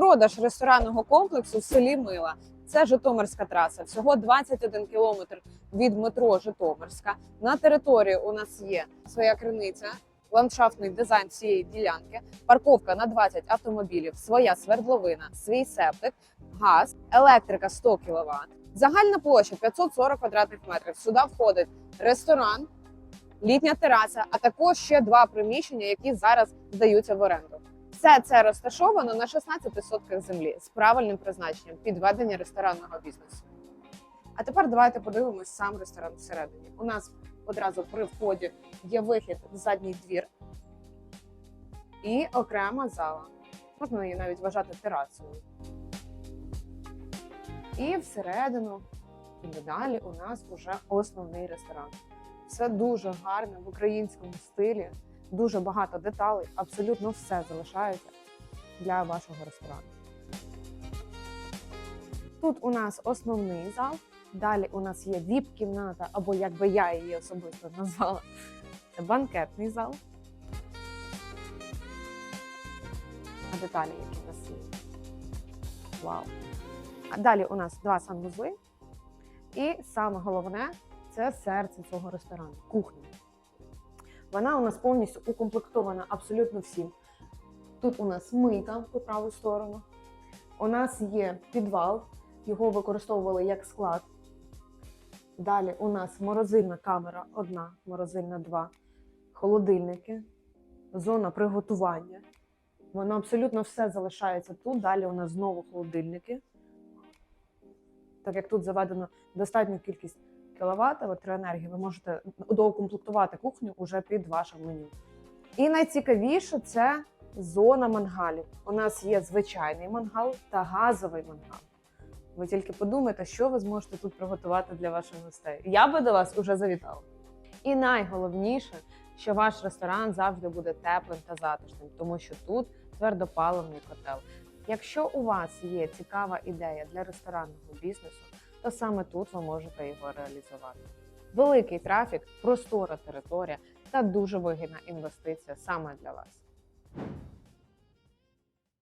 Продаж ресторанного комплексу в селі Мила. Це Житомирська траса. Всього 21 кілометр від метро Житомирська. На території у нас є своя криниця, ландшафтний дизайн цієї ділянки, парковка на 20 автомобілів, своя свердловина, свій септик, газ, електрика 100 кВт. Загальна площа 540 квадратних метрів. Сюди входить ресторан, літня тераса, а також ще два приміщення, які зараз здаються в оренду. Все це розташовано на 16 сотках землі з правильним призначенням під ведення ресторанного бізнесу. А тепер давайте подивимось сам ресторан всередині. У нас одразу при вході є вихід в задній двір і окрема зала. Можна її навіть вважати терасою. І всередину і далі у нас вже основний ресторан. Все дуже гарне в українському стилі, дуже багато деталей, абсолютно все залишається для вашого ресторану. Тут у нас основний зал. Далі у нас є віп-кімната, або як би я її особисто назвала, банкетний зал. А деталі, які у нас є. Вау! А далі у нас два санвузли. І саме головне це серце цього ресторану кухня. Вона у нас повністю укомплектована абсолютно всім. Тут у нас мийка по праву сторону. У нас є підвал, його використовували як склад. Далі у нас морозильна камера одна, морозильна два, холодильники, зона приготування. Воно абсолютно все залишається тут. Далі у нас знову холодильники. Так як тут заведено достатню кількість кіловат електроенергії, ви можете доукомплектувати кухню уже під ваше меню. І найцікавіше це зона мангалів. У нас є звичайний мангал та газовий мангал. Ви тільки подумайте, що ви зможете тут приготувати для ваших гостей. Я би до вас уже завітала. І найголовніше, що ваш ресторан завжди буде теплим та затишним, тому що тут твердопаливний котел. Якщо у вас є цікава ідея для ресторанного бізнесу, то саме тут ви можете його реалізувати. Великий трафік, простора територія та дуже вигідна інвестиція саме для вас.